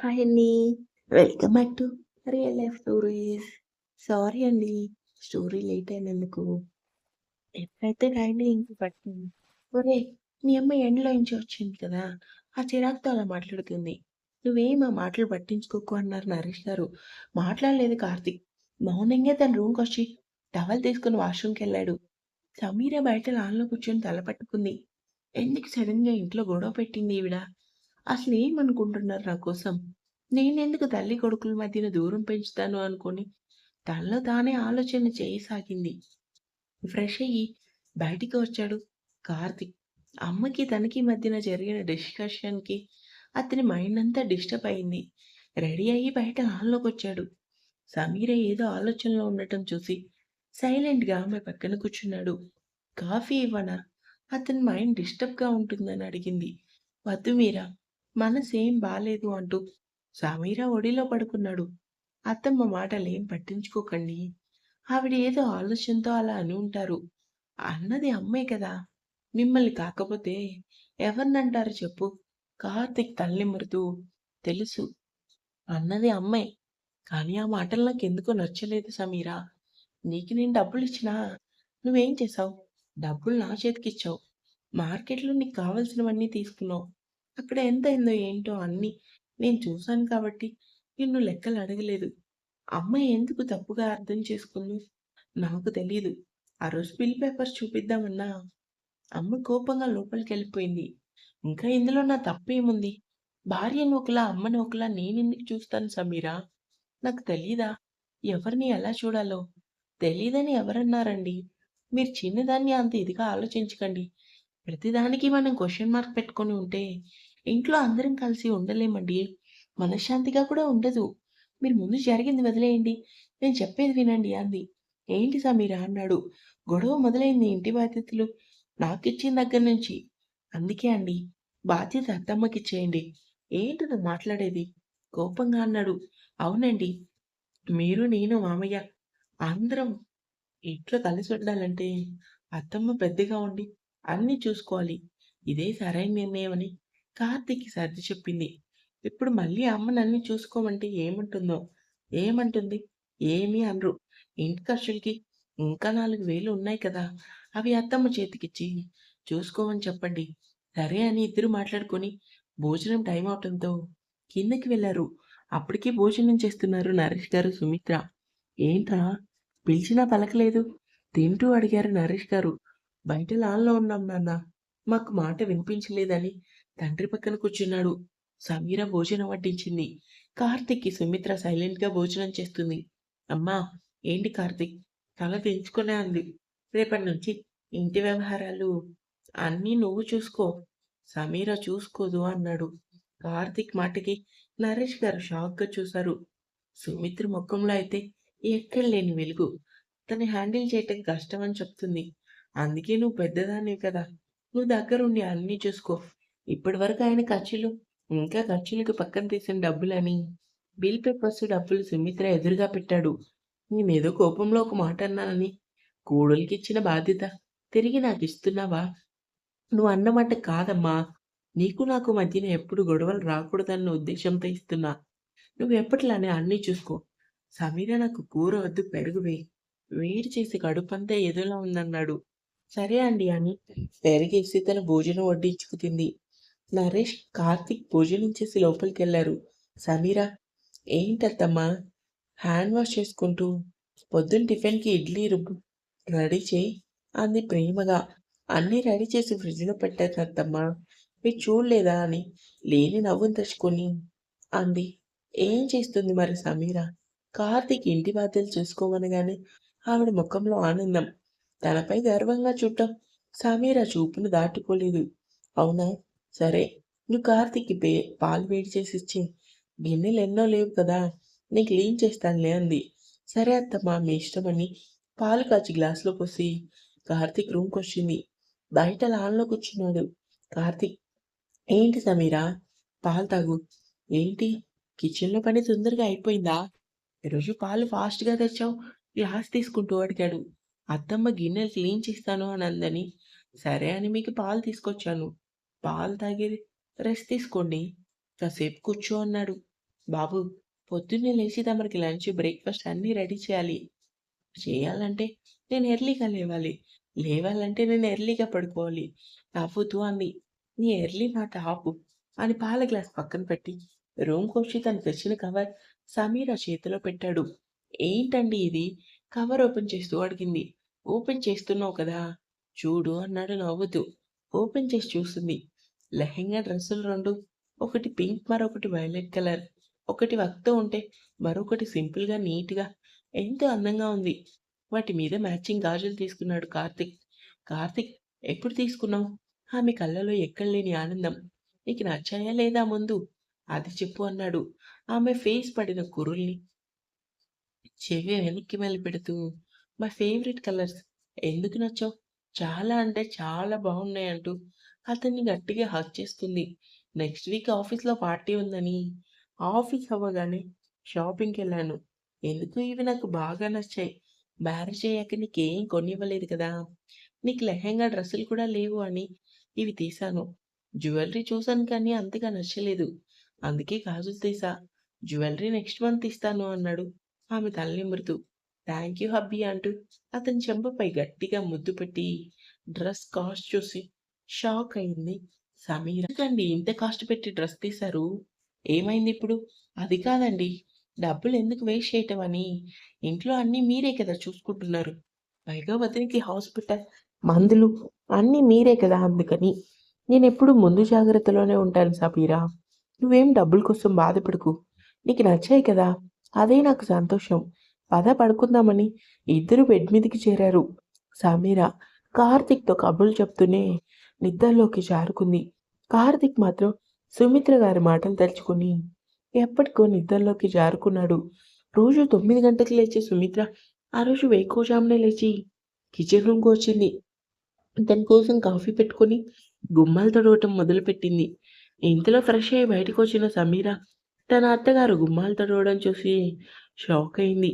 Hi అండి. Welcome back to real life stories. Sorry అండి. Story late అయినందుకు. ఎప్పుడైతే రైలు ఇంక పట్టింది. ఒరేయ్! మీ అమ్మ ఎండలో నుంచి వచ్చింది కదా! ఆ చిరాకుతో అలా మాట్లాడుతుంది. నువ్వేం ఆ మాటలు పట్టించుకోకు అన్నారు నరేష్ గారు. మాట్లాడలేదు కార్తీక్. మౌనంగా తన రూమ్‌కొచ్చి టవల్ తీసుకొని వాష్‌రూమ్‌కెళ్ళాడు. సమీర బయట లాన్‌లో కూర్చొని తల పట్టుకుంది. ఎందుకు సడెన్‌గా ఇంట్లో గొడవ పెట్టింది ఈవిడ? అసలేమనుకుంటున్నారు నా కోసం? నేనెందుకు తల్లి కొడుకుల మధ్యన దూరం పెంచుతాను అనుకుని తనలో తానే ఆలోచన చేయసాగింది. ఫ్రెష్ అయ్యి బయటికి వచ్చాడు కార్తిక్ అమ్మకి, తనకి మధ్యన జరిగిన డిస్కషన్‌కి అతని మైండ్ అంతా డిస్టర్బ్ అయింది. రెడీ అయ్యి బయట హాల్‌లోకొచ్చాడు. సమీర ఏదో ఆలోచనలో ఉండటం చూసి సైలెంట్‌గా ఆమె పక్కన కూర్చున్నాడు. కాఫీ ఇవ్వనా? అతని మైండ్ డిస్టర్బ్‌గా ఉంటుందని అడిగింది. వద్దు మీరా. మనసేం బాలేదు అంటూ సమీరా ఒడిలో పడుకున్నాడు. అత్తమ్మ మాటలేం పట్టించుకోకండి. ఆవిడ ఏదో ఆలోచనతో అలా అని ఉంటారు. అన్నది అమ్మే కదా! మిమ్మల్ని కాకపోతే ఎవరినంటారు చెప్పు? కార్తీక్ తలనిమురుతూ తెలుసు. అన్నది అమ్మే. కానీ ఆ మాటలు నాకెందుకో నచ్చలేదు సమీరా. నీకు నేను డబ్బులు ఇచ్చినా నువ్వేం చేశావు? డబ్బులు నా చేతికిచ్చావు. మార్కెట్‌లో నీకు కావలసినవన్నీ తీసుకున్నావు. అక్కడ ఎంత అయిందో ఏంటో అన్నీ నేను చూశాను కాబట్టి నిన్ను లెక్కలు అడగలేదు. అమ్మ ఎందుకు తప్పుగా అర్థం చేసుకుంది నాకు తెలియదు ఆ రోజు బిల్ పేపర్స్ చూపిద్దామన్నా అమ్మ కోపంగా లోపలికెళ్ళిపోయింది. ఇంకా ఇందులో నా తప్పేముంది? భార్యను ఒకలా, అమ్మని ఒకలా నేనెందుకు చూస్తాను సమీరా? నాకు తెలీదా? ఎవరిని ఎలా చూడాలో? తెలీదని ఎవరన్నారండి? మీరు చిన్నదాన్ని అంత ఇదిగా ఆలోచించకండి. ప్రతిదానికి మనం క్వశ్చన్ మార్క్ పెట్టుకొని ఉంటే ఇంట్లో అందరం కలిసి ఉండలేమండి. మనశ్శాంతిగా కూడా ఉండదు. మీరు ముందు జరిగింది వదిలేయండి. నేను చెప్పేది వినండి అంది. ఏంటి సమీరా అన్నాడు. గొడవ మొదలైంది ఇంటి బాధ్యతలు నాకు ఇచ్చిన దగ్గర నుంచి. అందుకే అండి బాధ్యత అత్తమ్మకిచ్చేయండి. ఏంటి నువ్వు మాట్లాడేది? కోపంగా అన్నాడు. అవునండి. మీరు, నేను, మామయ్య అందరం ఇంట్లో కలిసి ఉండాలంటే అత్తమ్మ పెద్దగా ఉండి అన్నీ చూసుకోవాలి. ఇదే సరైన నిర్ణయం అని కార్తీక్‌కి సర్ది చెప్పింది. ఇప్పుడు మళ్ళీ అమ్మ నన్ను చూసుకోమంటే ఏమంటుందో? ఏమంటుంది? ఏమీ అనరు. ఇంటి ఖర్చులకి ఇంకా 4000 ఉన్నాయి కదా! అవి అత్తమ్మ చేతికిచ్చి చూసుకోమని చెప్పండి. సరే అని ఇద్దరు మాట్లాడుకొని భోజనం టైం అవటంతో కిందకి వెళ్ళారు అప్పటికే భోజనం చేస్తున్నారు నరేష్ గారు, సుమిత్ర. ఏంట్రా? పిలిచినా పలకలేదు. తింటూ అడిగారు నరేష్ గారు. బయట లాన్‌లో ఉన్నాం నాన్న. మాకు మాట వినిపించలేదని తండ్రి పక్కన కూర్చున్నాడు. సమీర భోజనం వడ్డించింది. కార్తిక్కి సుమిత్ర సైలెంట్‌గా భోజనం చేస్తుంది. అమ్మా! ఏంటి కార్తీక్? తల తెంచుకునే అంది. రేపటి నుంచి ఇంటి వ్యవహారాలు అన్నీ నువ్వు చూసుకో. సమీర చూసుకోదు అన్నాడు. కార్తీక్ మాటకి నరేష్ గారు షాక్‌గా చూశారు. సుమిత్ర ముఖంలో అయితే ఎక్కడ లేని వెలుగు. తను హ్యాండిల్ చేయటం కష్టమని చెప్తుంది. అందుకే నువ్వు పెద్దదాన్ని కదా! నువ్వు దగ్గరుండి అన్నీ చూసుకో. ఇప్పటివరకు ఆయన ఖర్చులు, ఇంకా ఖర్చులకు పక్కన తీసిన డబ్బులని, బిల్ పేపర్స్ డబ్బులు సుమిత్ర ఎదురుగా పెట్టాడు. నేనేదో కోపంలో ఒక మాట అన్నానని కోడలికిచ్చిన బాధ్యత తిరిగి నాకు ఇస్తున్నావా నువ్వు అన్నమాట కాదమ్మా! నీకు నాకు మధ్యన ఎప్పుడు గొడవలు రాకూడదన్న ఉద్దేశంతో ఇస్తున్నా. నువ్వు ఎప్పట్లానే అన్నీ చూసుకో. సమీర నాకు కూర వద్దు పెరుగువే వేడి చేసి కడుపంతా ఎదోలా ఉందన్నాడు. సరే అండి అని పెరుగేసి తన భోజనం వడ్డించుకు తింది. నరేష్, కార్తీక్ భోజనం చేసి లోపలికి వెళ్ళారు సమీరా ఏంటత్తమ్మా? హ్యాండ్ వాష్ చేసుకుంటూ పొద్దున్న టిఫిన్‌కి ఇడ్లీ రుబ్బు రెడీ చేయి అంది ప్రేమగా. అన్నీ రెడీ చేసి ఫ్రిడ్జ్‌లో పెట్టాను అత్తమ్మా. మీరు చూడలేదా అని లేని నవ్వును తెచ్చుకొని అంది. ఏం చేస్తుంది మరి సమీర? కార్తీక్ ఇంటి బాధ్యతలు చూసుకోమనగానే ఆవిడ ముఖంలో ఆనందం. తనపై గర్వంగా చూడటం సమీర చూపును దాటుకోలేదు. అవునా? సరే. నువ్వు కార్తీక్‌కి పే పాలు వేడి చేసి ఇచ్చి గిన్నెలు ఎన్నో లేవు కదా! నేను క్లీన్ చేస్తానులే అంది. సరే అత్తమ్మా మీ ఇష్టమని పాలు కాచి గ్లాసులో పోసి కార్తీక్ రూమ్‌కొచ్చింది. బయట లాన్‌లో కూర్చున్నాడు. కార్తీక్ ఏంటి సమీరా పాలు తాగు. ఏంటి? కిచెన్‌లో పని తొందరగా అయిపోయిందా? ఈరోజు పాలు ఫాస్ట్‌గా తెచ్చావు. గ్లాస్ తీసుకుంటూ అడిగాడు. అత్తమ్మ గిన్నెలు క్లీన్ చేస్తాను అని అందని, సరే అని మీకు పాలు తీసుకొచ్చాను. పాలు తాగి రెస్ట్ తీసుకోండి. కాసేపు కూర్చో అన్నాడు. బాబు పొద్దున్నే లేచి తమరికి లంచ్ బ్రేక్ఫాస్ట్ అన్నీ రెడీ చేయాలి. చేయాలంటే నేను ఎర్లీగా లేవాలి. లేవాలంటే నేను ఎర్లీగా పడుకోవాలి. నవ్వుతూ అంది. నీ ఎర్లీ మాట ఆపు అని పాల గ్లాస్ పక్కన పెట్టి రూమ్కి వచ్చి తను తెచ్చిన కవర్ సమీర చేతిలో పెట్టాడు. ఏంటండి ఇది? కవర్ ఓపెన్ చేస్తూ అడిగింది. ఓపెన్ చేస్తున్నావు కదా చూడు అన్నాడు నవ్వుతూ. ఓపెన్ చేసి చూస్తుంది లెహెంగా డ్రెస్సులు రెండు ఒకటి పింక్ మరొకటి వైలెట్ కలర్. ఒకటి వర్క్తో ఉంటే మరొకటి సింపుల్గా నీట్గా ఎంతో అందంగా ఉంది. వాటి మీద మ్యాచింగ్ గాజులు తీసుకున్నాడు కార్తిక్. కార్తిక్ ఎప్పుడు తీసుకున్నావు? ఆమె కళ్ళలో ఎక్కడ లేని ఆనందం. నీకు నచ్చాయా లేదా ముందు? అది చెప్పు అన్నాడు. ఆమె ఫేస్ పడిన కురుల్ని చెవి వెనక్కి మెలి పెడుతూ మై ఫేవరెట్ కలర్స్. ఎందుకు నచ్చావు? చాలా అంటే చాలా బాగున్నాయి అంటూ అతన్ని గట్టిగా హక్ చేస్తుంది. నెక్స్ట్ వీక్ ఆఫీస్లో పార్టీ ఉందని. ఆఫీస్ అవ్వగానే షాపింగ్కి వెళ్ళాను. ఎందుకు ఇవి నాకు బాగా నచ్చాయి? మ్యారేజ్ అయ్యాక నీకేం కొనివ్వలేదు కదా? నీకు లెహంగా డ్రెస్సులు కూడా లేవు అని ఇవి తీశాను. జ్యువెలరీ చూశాను కానీ అంతగా నచ్చలేదు. అందుకే గాజులు తీసా. జ్యువెలరీ నెక్స్ట్ మంత్ ఇస్తాను అన్నాడు ఆమె తలనిమురుతూ. థ్యాంక్ యూ హబ్బీ అంటూ అతని చెంపపై గట్టిగా ముద్దు పెట్టి డ్రెస్ కాస్ట్ చూసి షాక్ అయింది సమీర. ఎందుకండి ఇంత కాస్ట్ పెట్టి డ్రెస్ తీశారు? ఏమైంది ఇప్పుడు? అది కాదండి డబ్బులు ఎందుకు వేస్ట్ చేయటం అని. ఇంట్లో అన్నీ మీరే కదా చూసుకుంటున్నారు. పైగా వదినికి హాస్పిటల్ మందులు అన్నీ మీరే కదా అందుకని. నేను ఎప్పుడు ముందు జాగ్రత్తలోనే ఉంటాను సబీరా నువ్వేం డబ్బుల కోసం బాధపడకు. నీకు నచ్చాయి కదా అదే నాకు సంతోషం. పద పడుకుందామని ఇద్దరు బెడ్ మీదకి చేరారు. సమీర కార్తిక్తో కబుర్లు చెప్తూనే నిద్రలోకి జారుకుంది. కార్తిక్ మాత్రం సుమిత్ర గారి మాటలు తలుచుకుని ఎప్పటికో నిద్రలోకి జారుకున్నాడు. రోజు తొమ్మిది గంటలకు లేచి సుమిత్ర ఆ రోజు వేకోజామునే లేచి కిచెన్ రూమ్కి వచ్చింది. దాని కోసం కాఫీ పెట్టుకొని గుమ్మాలు తడవటం మొదలుపెట్టింది. ఇంతలో ఫ్రెష్ అయ్యి బయటకు వచ్చిన సమీర తన అత్తగారు గుమ్మాలు తడవడం చూసి షాక్ అయింది.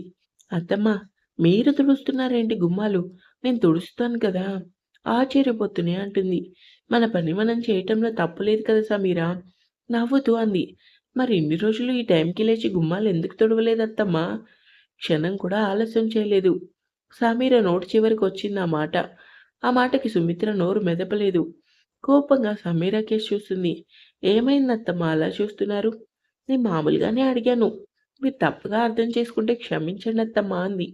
అత్తమ్మా మీరు తుడుస్తున్నారేంటి గుమ్మాలు? నేను తుడుస్తాను కదా. ఆశ్చర్యపోతూనే అంటుంది. మన పని మనం చేయటంలో తప్పులేదు కదా సమీరా. నవ్వుతూ అంది. మరి ఇన్ని రోజులు ఈ టైంకి లేచి గుమ్మాలు ఎందుకు తొడవలేదత్తమ్మా క్షణం కూడా ఆలస్యం చేయలేదు. సమీర నోటి చివరికి వచ్చింది ఆ మాట. ఆ మాటకి సుమిత్ర నోరు మెదపలేదు. కోపంగా సమీరా కేసు చూస్తుంది. ఏమైందత్తమ్మా అలా చూస్తున్నారు? నేను మామూలుగానే అడిగాను. మీరు తప్పుగా అర్థం చేసుకుంటే క్షమించండి అత్తమ్మా అంది.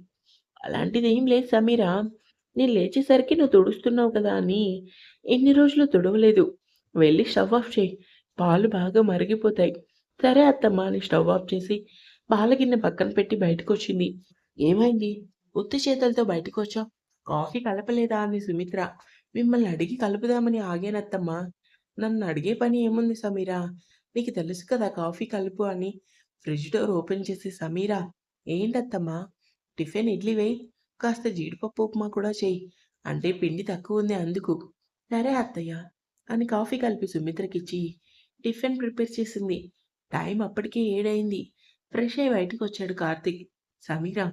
అలాంటిది ఏం లేదు సమీరా. నేను లేచేసరికి నువ్వు తుడుస్తున్నావు కదా అని. ఎన్ని రోజులు తుడవలేదు. వెళ్ళి స్టవ్ ఆఫ్ చేయి. పాలు బాగా మరిగిపోతాయి. సరే అత్తమ్మ అని స్టవ్ ఆఫ్ చేసి పాల గిన్నె పక్కన పెట్టి బయటకు వచ్చింది ఏమైంది? ఉత్తి చేతులతో బయటకు వచ్చావు కాఫీ కలపలేదా అని సుమిత్ర. మిమ్మల్ని అడిగి కలుపుదామని ఆగానత్తమ్మా నన్ను అడిగే పని ఏముంది సమీరా? నీకు తెలుసు కదా కాఫీ కలుపు అని. ఫ్రిడ్జ్ డోర్ ఓపెన్ చేసి సమీరా ఏంటత్తమ్మా? టిఫిన్ ఇడ్లీ వేయి కాస్త జీడిపప్పు ఉప్మా కూడా చెయ్యి అంటే పిండి తక్కువ ఉంది అందుకు. సరే అత్తయ్య. అని కాఫీ కలిపి సుమిత్రకిచ్చి టిఫిన్ ప్రిపేర్ చేసింది. టైం అప్పటికే ఏడైంది. ఫ్రెష్ అయి బయటకు వచ్చాడు కార్తిక్. సమీరా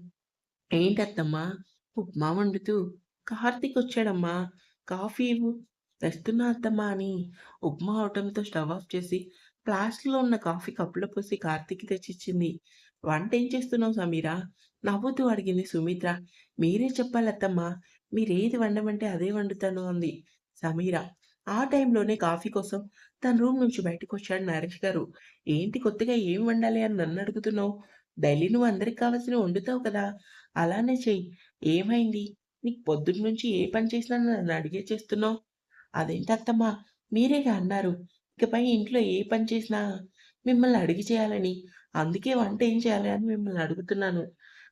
ఏంటత్తమ్మా? ఉప్మా వండుతూ కార్తిక్ వచ్చాడమ్మా కాఫీ ఇవ్వు. తెస్తున్నా అత్తమ్మా అని ఉప్మా అవటంతో స్టవ్ ఆఫ్ చేసి ప్లాస్ట్లో ఉన్న కాఫీ కప్పులో పోసి కార్తిక్ తెచ్చిచ్చింది. వంట ఏం చేస్తున్నావు సమీరా? నవ్వుతూ అడిగింది సుమిత్ర. మీరే చెప్పాలత్తమ్మ. మీరేది వండమంటే అదే వండుతాను అంది సమీర. ఆ టైంలోనే కాఫీ కోసం తన రూమ్ నుంచి బయటకు వచ్చాడు నరేష్ గారు. ఏంటి కొత్తగా ఏం వండాలి అని నన్ను అడుగుతున్నావు? డైలీ నువ్వు అందరికి కావాల్సిన వండుతావు కదా. అలానే చెయ్యి ఏమైంది? నీకు పొద్దున్న నుంచి ఏ పని చేసినా నన్ను అడిగే చేస్తున్నావు? అదేంటత్తమ్మా? మీరేగా అన్నారు? ఇకపై ఇంట్లో ఏ పని చేసినా మిమ్మల్ని అడిగి చేయాలని. అందుకే వంట ఏం చేయాలి అని మిమ్మల్ని అడుగుతున్నాను.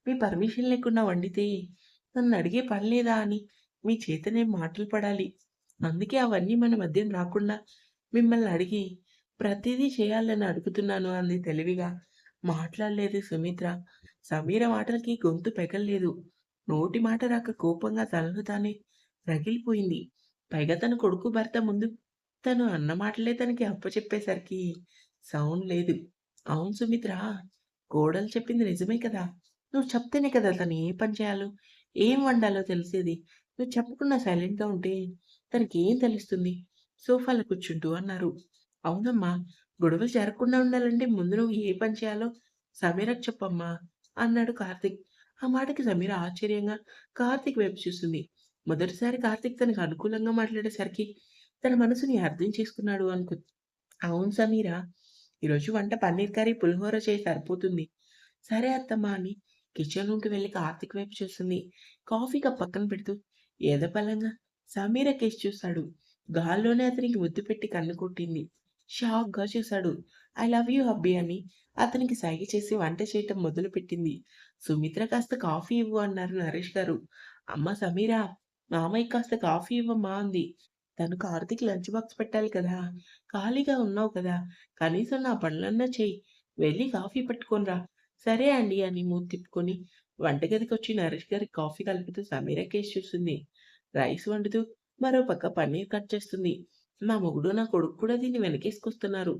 మీ పర్మిషన్ లేకుండా వండితే నన్ను అడిగే పని లేదా అని మీ చేతనే మాటలు పడాలి. అందుకే అవన్నీ మన మధ్యన రాకుండా మిమ్మల్ని అడిగి ప్రతిదీ చేయాలని అడుగుతున్నాను అంది తెలివిగా. మాట్లాడలేదు సుమిత్ర. సమీర మాటలకి గొంతు పెగల్లేదు. నోటి మాట రాక కోపంగా తనను తానే రగిలిపోయింది. పైగా తన కొడుకు భర్త ముందు తను అన్న మాటలే తనకి అప్పచెప్పేసరికి సౌండ్ లేదు. అవును సుమిత్ర కోడలు చెప్పింది నిజమే కదా. నువ్వు చెప్తేనే కదా తను ఏ పని చేయాలో ఏం వండాలో తెలిసేది. నువ్వు చెప్పకుండా సైలెంట్గా ఉంటే తనకి ఏం తెలుస్తుంది? సోఫాలో కూర్చుంటూ అన్నారు. అవునమ్మా గొడవలు జరగకుండా ఉండాలంటే ముందు నువ్వు ఏ పని చేయాలో సమీరకు చెప్పమ్మా అన్నాడు కార్తీక్. ఆ మాటకి సమీర ఆశ్చర్యంగా కార్తీక్ వైపు చూస్తుంది మొదటిసారి కార్తీక్ తనకు అనుకూలంగా మాట్లాడేసరికి తన మనసుని అర్థం చేసుకున్నాడు అనుకు అవును సమీరా ఈరోజు వంట పన్నీర్ కర్రీ పులిహోర చేయి సరిపోతుంది. సరే అత్తమ్మా అని కిచెన్ రూమ్కి వెళ్ళి కార్తీక్ వైపు చూస్తుంది. కాఫీ కప్ పక్కన పెడుతూ ఏదో పలంగా సమీర కేసు చూశాడు గాల్లోనే అతనికి ముద్దు పెట్టి కన్ను కొట్టింది. షాక్గా చూశాడు. ఐ లవ్ యూ హబ్బీ అని అతనికి సైగ చేసి వంట చేయటం మొదలుపెట్టింది సుమిత్ర కాస్త కాఫీ ఇవ్వు అన్నారు నరేష్ గారు. అమ్మ సమీరా మామయ్య కాస్త కాఫీ ఇవ్వమ్మా అంది. తను కార్తీక్ లంచ్ బాక్స్ పెట్టాలి కదా. ఖాళీగా ఉన్నావు కదా. కనీసం నా పనులన్నా చెయ్యి. వెళ్ళి కాఫీ పట్టుకొనిరా సరే అండి అని మూతి తిప్పుకొని వంటగదికి వచ్చి నరేష్ గారికి కాఫీ కలుపుతూ సమీర కేసు చూస్తుంది రైస్ వండుతూ మరో పక్క పన్నీర్ కట్ చేస్తుంది. మా మొగుడు నా కొడుకు కూడా దీన్ని వెనకేసుకొస్తున్నారు.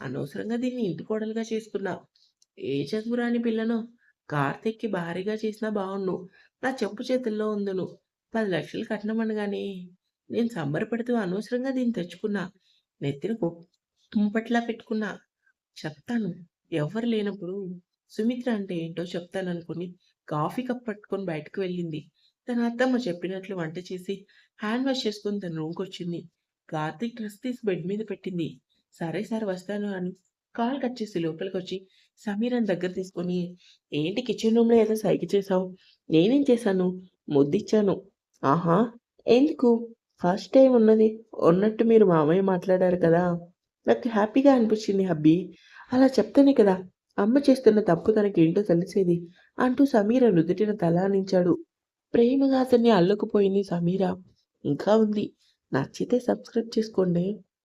అనవసరంగా దీన్ని ఇంటి కోడలుగా చేసుకున్నా. ఏ చదువురాని పిల్లను? కార్తీక్కి భారీగా చేసినా బాగుండు నా చెప్పు చేతుల్లో ఉందును. పది లక్షలు కట్నమనగానే నేను సంబరపడుతూ అనవసరంగా దీన్ని తెచ్చుకున్నా నెత్తిన కుంపట్లా పెట్టుకున్నా చెప్తాను. ఎవరు లేనప్పుడు సుమిత్ర అంటే ఏంటో చెప్తాననుకుని కాఫీ కప్ పట్టుకొని బయటకు వెళ్ళింది. తన అత్తమ్మ చెప్పినట్లు వంట చేసి హ్యాండ్ వాష్ చేసుకుని తన రూమ్కి వచ్చింది. కార్తీక్ డ్రెస్ తీసి బెడ్ మీద పెట్టింది. సరే సార్ వస్తాను అని కాల్ కట్ చేసి లోపలికి వచ్చి సమీరన్ దగ్గర తీసుకొని ఏంటి కిచెన్ రూమ్లో ఏదో సైకి చేసావు? నేనేం చేశాను? ముద్దిచ్చాను. ఆహా ఎందుకు? ఫస్ట్ టైం ఉన్నది. ఉన్నట్టు మీరు మామయ్య మాట్లాడారు కదా. నాకు హ్యాపీగా అనిపించింది హబ్బీ. అలా చెప్తేనే కదా. అమ్మ చేస్తున్న తప్పు తనకేంటో తెలిసేది. అంటూ సమీర నుదుటిన తలానించాడు ప్రేమగా అతన్ని అల్లుకుపోయింది సమీర. ఇంకా ఉంది. నచ్చితే సబ్స్క్రైబ్ చేసుకోండి.